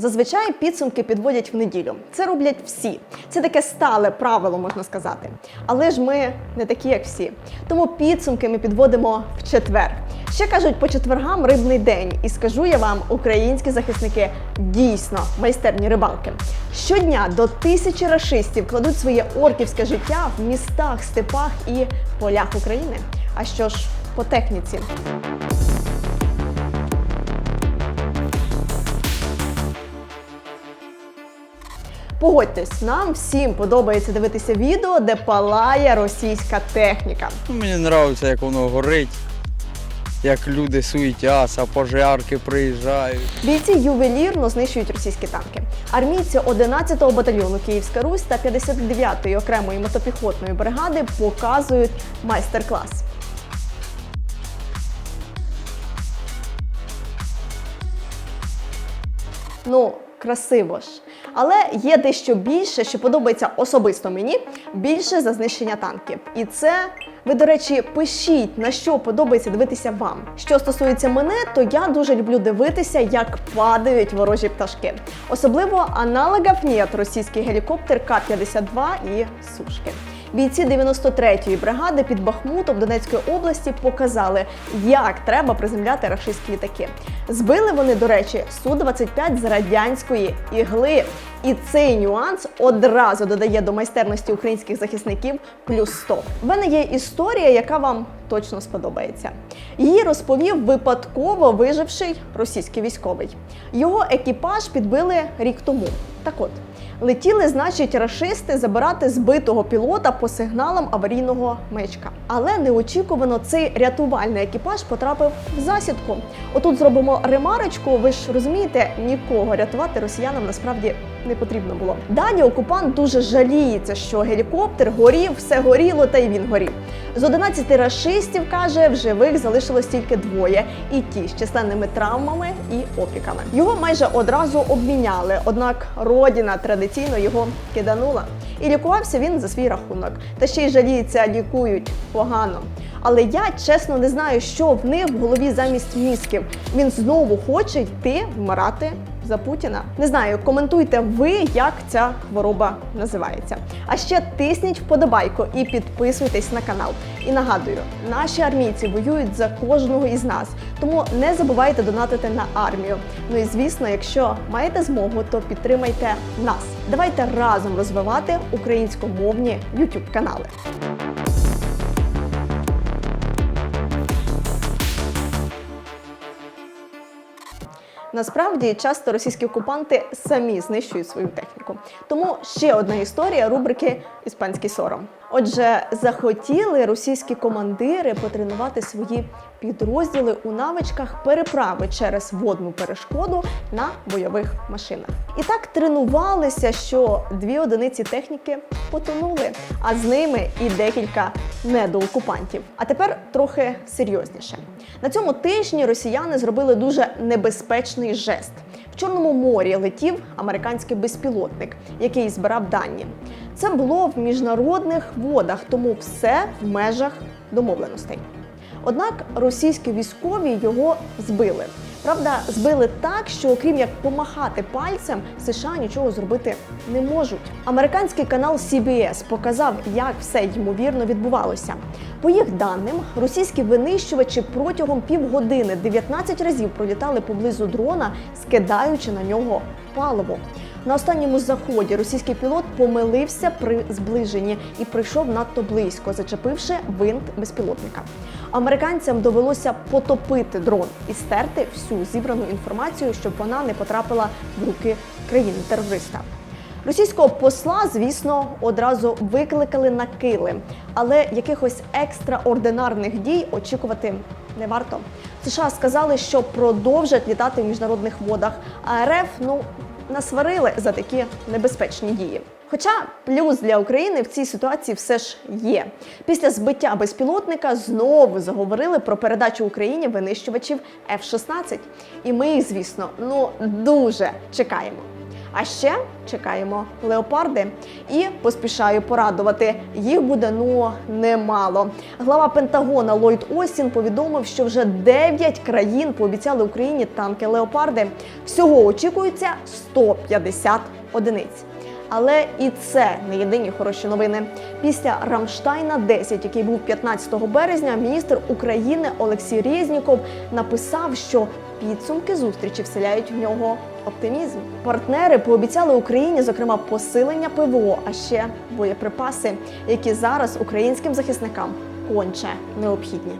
Зазвичай підсумки підводять в неділю. Це роблять всі. Це таке стале правило, можна сказати. Але ж ми не такі, як всі. Тому підсумки ми підводимо в четвер. Ще кажуть, по четвергам рибний день. І скажу я вам, українські захисники дійсно майстерні рибалки. Щодня до тисячі рашистів кладуть своє орківське життя в містах, степах і полях України. А що ж по техніці? Погодьтесь, нам всім подобається дивитися відео, де палає російська техніка. Ну, Мені подобається, як воно горить, як люди суетяться, пожарки приїжджають. Бійці ювелірно знищують російські танки. Армійці 11-го батальйону Київська Русь та 59-ї окремої мотопіхотної бригади показують майстер-клас. Ну, красиво ж. Але є дещо більше, що подобається особисто мені, більше за знищення танків. І це ви, до речі, пишіть на що подобається дивитися вам. Що стосується мене, то я дуже люблю дивитися, як падають ворожі пташки. Особливо аналогів ні російський гелікоптер К-52 і сушки. Бійці 93-ї бригади під Бахмутом Донецької області показали, як треба приземляти рашистські літаки. Збили вони, до речі, Су-25 з радянської ігли. І цей нюанс одразу додає до майстерності українських захисників плюс 100. В мене є історія, яка вам точно сподобається. Її розповів випадково виживший російський військовий. Його екіпаж підбили рік тому. Так от. Летіли, значить, рашисти забирати збитого пілота по сигналам аварійного мечка. Але неочікувано цей рятувальний екіпаж потрапив в засідку. Отут зробимо ремарочку. Ви ж розумієте, нікого рятувати росіянам насправді не потрібно було. Далі окупант дуже жаліється, що гелікоптер горів, все горіло, та й він горів. З 11 рашистів каже, в живих залишилось тільки двоє, і ті з численними травмами і опіками. Його майже одразу обміняли, однак родина традиційно його киданула. І лікувався він за свій рахунок. Та ще й жаліється, лікують погано. Але я чесно не знаю, що в них в голові замість мізків. Він знову хоче йти вмирати за Путіна. Не знаю, коментуйте ви, як ця хвороба називається. А ще тисніть вподобайку і підписуйтесь на канал. І нагадую, наші армійці воюють за кожного із нас, тому не забувайте донатити на армію. Ну і звісно, якщо маєте змогу, то підтримайте нас. Давайте разом розвивати українськомовні youtube канали. Насправді часто російські окупанти самі знищують свою техніку. Тому ще одна історія рубрики Іспанський сором. Отже, захотіли російські командири потренувати свої підрозділи у навичках переправи через водну перешкоду на бойових машинах. І так тренувалися, що дві одиниці техніки потонули, а з ними і декілька недоокупантів. А тепер трохи серйозніше. На цьому тижні росіяни зробили дуже небезпечний жест. В Чорному морі летів американський безпілотник, який збирав дані. Це було в міжнародних водах, тому все в межах домовленостей. Однак російські військові його збили. Правда, збили так, що окрім як помахати пальцем, США нічого зробити не можуть. Американський канал CBS показав, як все ймовірно відбувалося. По їх даним, російські винищувачі протягом півгодини 19 разів пролітали поблизу дрона, скидаючи на нього паливо. На останньому заході російський пілот помилився при зближенні і прийшов надто близько, зачепивши винт безпілотника. Американцям довелося потопити дрон і стерти всю зібрану інформацію, щоб вона не потрапила в руки країни-терориста. Російського посла, звісно, одразу викликали на кили, але якихось екстраординарних дій очікувати не варто. США сказали, що продовжать літати в міжнародних водах, а РФ ну насварили за такі небезпечні дії. Хоча плюс для України в цій ситуації все ж є. Після збиття безпілотника знову заговорили про передачу Україні винищувачів F-16. І ми їх, звісно, ну дуже чекаємо. А ще чекаємо леопарди і поспішаю порадувати. Їх буде ну немало. Глава Пентагона Ллойд Остін повідомив, що вже 9 країн пообіцяли Україні танки леопарди. Всього очікується 150 одиниць. Але і це не єдині хороші новини. Після Рамштайна 10, який був 15 березня, міністр України Олексій Резніков написав, що підсумки зустрічі вселяють в нього оптимізм. Партнери пообіцяли Україні, зокрема, посилення ПВО, а ще боєприпаси, які зараз українським захисникам конче необхідні.